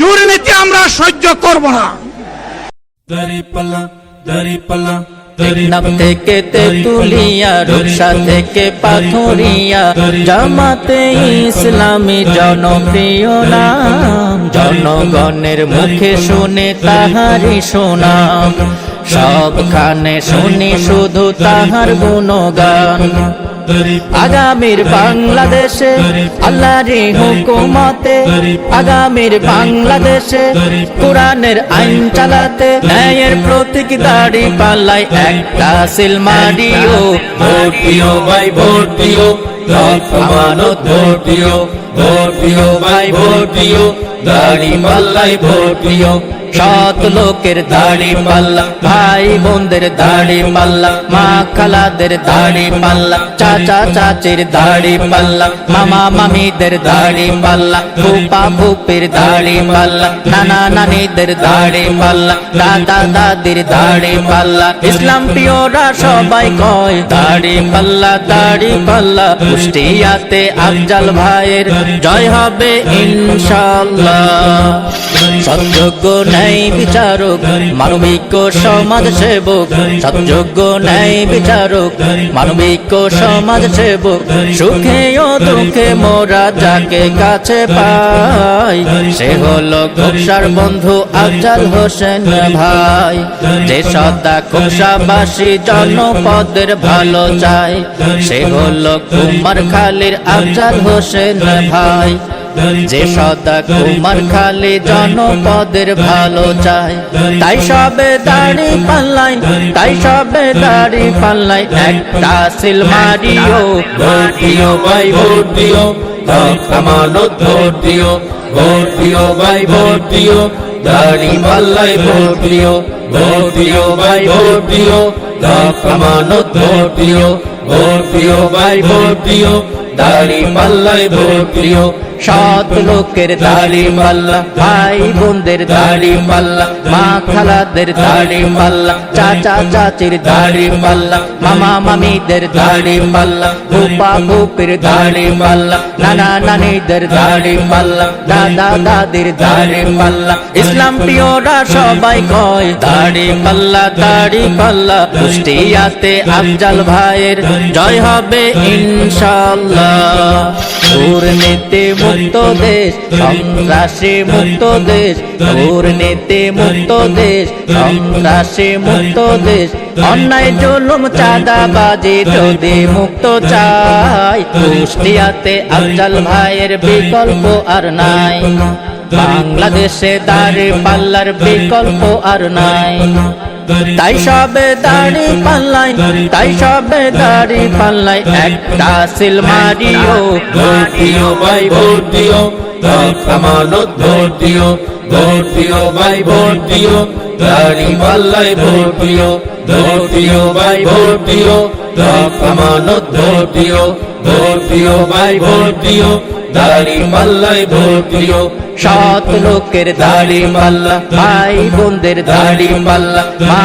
দুর্নীতি আমরা সহ্য করব না। থেকে তেতুলিয়া রূপসা থেকে পাথরিয়া জামাতে ইসলামী জনপ্রিয় নাম। জনগণের মুখে শুনে তাহারি সুনাম। সবখানে শুনি শুধু তাহার গুণগান। আগামীর বাংলাদেশে আল্লাহর হুকুমতে আগামীর বাংলাদেশে কোরআনের আইন চালাতে ন্যায়ের প্রতীক দাড়ি পাল্লাই একটা সিল মারিও ভোট দিও ভাই ভোট দিও রথ আমানত ভোট দিও ভোট দিও ভাই ভোট দিও দাড়ি পাল্লাই ভোট দিও সৎ লোকের দাড়ি পাল্লা ভাই বোনদের দাড়ি পাল্লা মা খালাদের দাড়ি পাল্লা চাচা চাচির দাড়ি পাল্লা মামা মামিদের দাড়ি পাল্লা ফুপা ফুপির দাড়ি পাল্লা নানা নানিদের দাড়ি পাল্লা দাদা দাদির দাড়ি পাল্লা ইসলাম প্রিয়রা সবাই কয় দাড়ি পাল্লা দাড়ি পাল্লা কুষ্টিয়াতে আফজাল ভাইয়ের জয় হবে ইনশাল্লাহ সৎযোগ্য ন্যায় বিচারক, মানবিক সমাজ সেবক সৎযোগ্য ন্যায় বিচারক, মানবিক সমাজ সেবক সুখে ও দুঃখে মোরা যাকে কাছে পাই, সে হলো খোকসার বন্ধু আফজাল হোসেন ভাই। যে সদা খোকসাবাসী জনপদের ভালো চায় সে হলো কুমার খালির আফজাল হোসেন ভাই। যে সদা কুমার খালি জনপদের ভালো চায় তাই সবে দাড়ি পাল্লাই তাই সবে দাড়ি পাল্লাই একটা সিল মারিও ভোট দিও ভাই ভোট দিও আমানত ভোট দিও ভোট দিও ভাই ভোট দিও দাড়ি পাল্লাই ভোট দিও ভোট দিও ভাই ভোট দিও আমানত ভোট দিও ভোট দিও ভাই ভোট দিও দাড়ি পাল্লাই ভোট দিও সৎ লোকের দাড়ি পাল্লা ভাই বোনদের দাড়ি পাল্লা মা খালাদের দাড়ি পাল্লা চাচা চাচির দাড়ি পাল্লা মামা মামিদের দাড়ি পাল্লা ফুপা ফুপির দাড়ি পাল্লা নানা নানিদের দাড়ি পাল্লা দাদা দাদির দাড়ি পাল্লা ইসলাম প্রিয়রা সবাই কয় দাড়ি পাল্লা দাড়ি পাল্লা কুষ্টিয়াতে আফজাল ভাইয়ের জয় হবে ইনশাল্লাহ দুর্নীতি মুক্ত দেশ সন্ত্রাসী মুক্ত দেশ দুর্নীতি মুক্ত দেশ সন্ত্রাসী মুক্ত দেশ অন্যায়, জুলুম, চাঁদাবাজি, যদি মুক্ত চাই, কুষ্টিয়াতে আফজাল ভাইয়ের বিকল্প আর নাই। বাংলাদেশে দাড়ি পাল্লার বিকল্প আর নাই। তাই সবে দাড়ি পাল্লাই তাই সবে দাড়ি পাল্লাই একটা সিল মারিও ভোট দিও ভাই ভোট দিও রথ আমানত ভোট দিও ভোট দিও ভাই ভোট দিও দাড়ি পাল্লাই ভোট দিও ভাই ভোট দিও রথ আমানত ভোট দিও ভোট ভাই ভোট দিও। দাড়ি মাল্লায় দিও সৎ লোকের দাড়ি মাল্লা ভাই বোনদের দাড়ি মাল্লা মা